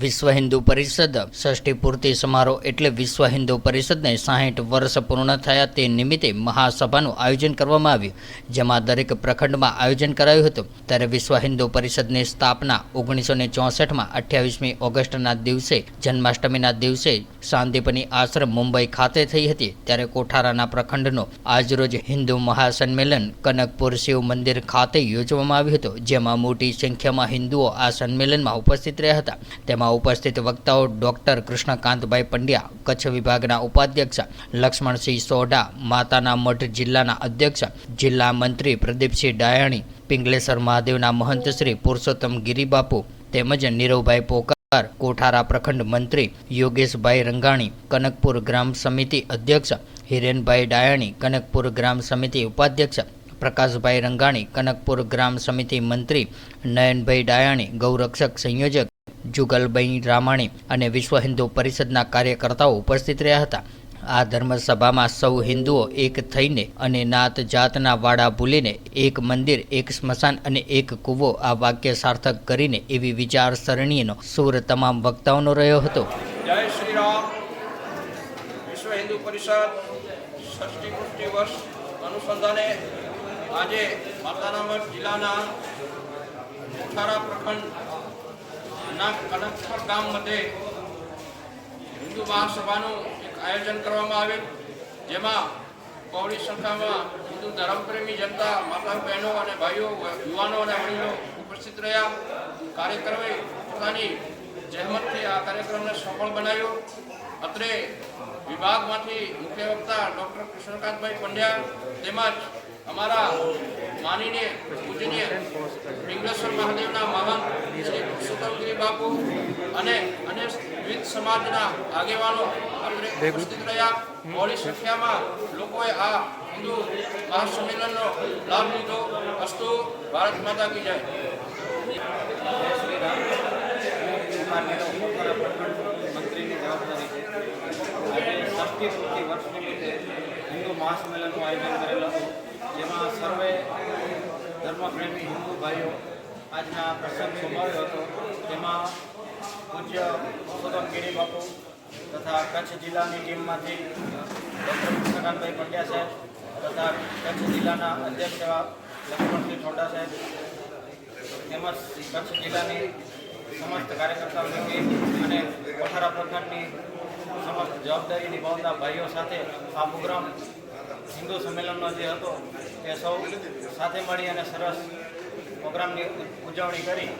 વિશ્વ હિન્દુ પરિષદ ષષ્ઠી પૂર્તિ સમારોહ એટલે વિશ્વ હિન્દુ પરિષદને સાહીઠ વર્ષ પૂર્ણ થયા તે નિમિત્તે મહાસભાનું આયોજન કરવામાં આવ્યું. જેમાં દરેક પ્રખંડમાં આયોજન કરાયું હતું. ત્યારે વિશ્વ હિન્દુ પરિષદની સ્થાપના ઓગણીસો ચોસઠમાં અઠ્યાવીસમી ઓગસ્ટના દિવસે, જન્માષ્ટમીના દિવસે સાંદીપની આશ્રમ મુંબઈ ખાતે થઈ હતી, ત્યારે કોઠારાના પ્રખંડનો આજરોજ હિન્દુ મહાસંમેલન કનકપુર શિવ મંદિર ખાતે યોજવામાં આવ્યું હતું, જેમાં મોટી સંખ્યામાં હિન્દુઓ આ સંમેલનમાં ઉપસ્થિત રહ્યા હતા. તેમાં ઉપસ્થિત વક્તાઓ ડોક્ટર કૃષ્ણકાંતભાઈ પંડ્યા, કચ્છ વિભાગના ઉપાધ્યક્ષ લક્ષ્મણસિંહ સોઢા, માતાના મઠ જિલ્લાના અધ્યક્ષ જિલ્લા મંત્રી પ્રદીપસિંહ ડાયાણી પિંગલેસર મહાદેવના મહંત શ્રી પુરુષોત્તમ ગિરિબાપુ તેમજ નીરવભાઈ પોકાર કોઠારા પ્રખંડ મંત્રી યોગેશભાઈ રંગાણી, કનકપુર ગ્રામ સમિતિ અધ્યક્ષ હિરેનભાઈ ડાયાણી, કનકપુર ગ્રામ સમિતિ ઉપાધ્યક્ષ પ્રકાશભાઈ રંગાણી, કનકપુર ગ્રામ સમિતિ મંત્રી નયનભાઈ ડાયાણી, ગૌરક્ષક સંયોજક જુગલભાઈ રામાણી અને વિશ્વ હિન્દુ પરિષદના કાર્યકર્તાઓ ઉપસ્થિત રહ્યા હતા. આ ધર્મસભામાં સૌ હિન્દુઓ એક થઈને અને નાત જાતના વાડા ભૂલીને એક મંદિર, એક સ્મશાન અને એક કૂવો આ વાક્ય સાર્થક કરીને એવી વિચારસરણીનો સૂર તમામ વક્તાઓનો રહ્યો હતો. જય શ્રી રામ. વિશ્વ હિન્દુ પરિષદ ષષ્ઠી પુષ્ટિ વર્ષ અનુસંધાને આજે માતાના મઠ જિલ્લાના કોઠારા પ્રખંડના કનકપર ગામ મધ્યે હિન્દુ મહાસભાનું આયોજન કરવામાં આવેલ જેમાં બહોળી સંખ્યામાં હિન્દુ ધર્મપ્રેમી જનતા, માતા, બહેનો અને ભાઈઓ, યુવાનો અને વડીલો ઉપસ્થિત રહ્યા. કાર્યક્રમે પોતાની જહેમતથી આ કાર્યક્રમને સફળ બનાવ્યો. અત્રે વિભાગમાંથી મુખ્ય વક્તા ડૉક્ટર કૃષ્ણકાંતભાઈ પંડ્યા તેમજ અમારા માનીને પૂજનીય પિંગલેશ્વર મહાદેવના મહાન શ્રી બાપુ અને અને વિવિધ સમાજના આગેવાનો ઉપસ્થિત રહ્યા. મોડી સંખ્યામાં લોકોએ આ હિન્દુ મહાસંમેલનનો લાભ લીધો. અસ્તુ ભારત માતા કી જય. મંત્રીની જવાબદારી છે આજે ષષ્ઠી પૂર્તિ મહાસંમેલનનું આયોજન કરેલું હતું જેમાં સર્વે ધર્મપ્રેમી હિન્દુ ભાઈઓ આજના પ્રસંગ સંભાળ્યો હતો તેમાં પૂજ્ય પુરુષોત્તમ ગિરી બાપુ તથા કચ્છ જિલ્લાની ટીમમાંથી ડૉક્ટર કૃષ્ણકાંતભાઈ પંડ્યા સાહેબ તથા કચ્છ જિલ્લાના અધ્યક્ષ એવા લક્ષ્મણસિંહ છોટા સાહેબ તેમજ કચ્છ જિલ્લાની સમસ્ત કાર્યકર્તાઓની ટીમ અને કોઠારા પ્રખંડની સમસ્ત જવાબદારી નિભાવતા ભાઈઓ સાથે આ પ્રોગ્રામ હિન્દુ સંમેલનનો જે હતો, તે સૌ સાથે મળી અને સરસ પ્રોગ્રામની ઉજવણી કરી.